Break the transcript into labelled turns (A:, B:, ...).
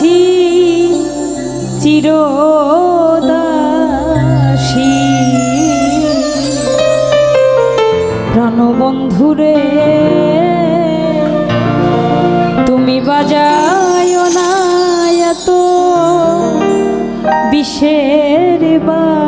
A: আছি চিরদাসী। প্রাণবন্ধুরে তুমি বাজায় না এত বিষের বা